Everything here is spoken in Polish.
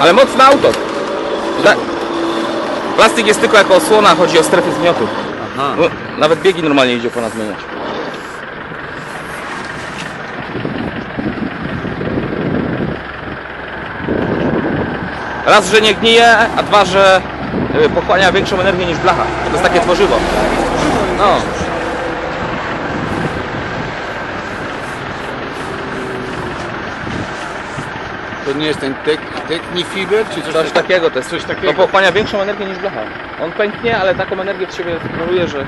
Ale mocne auto. Da... Plastik jest tylko jako osłona, chodzi o strefę zmiotu. Aha. No, nawet biegi normalnie idzie pana zmieniać. Raz, że nie gnije, a dwa, że y, pochłania większą energię niż blacha. To jest takie tworzywo. No. To nie jest ten tek, Technifiber, czy coś, Coś takiego, to jest Coś To takiego. pochłania większą energię niż blacha. On pęknie, ale taką energię w siebie generuje, że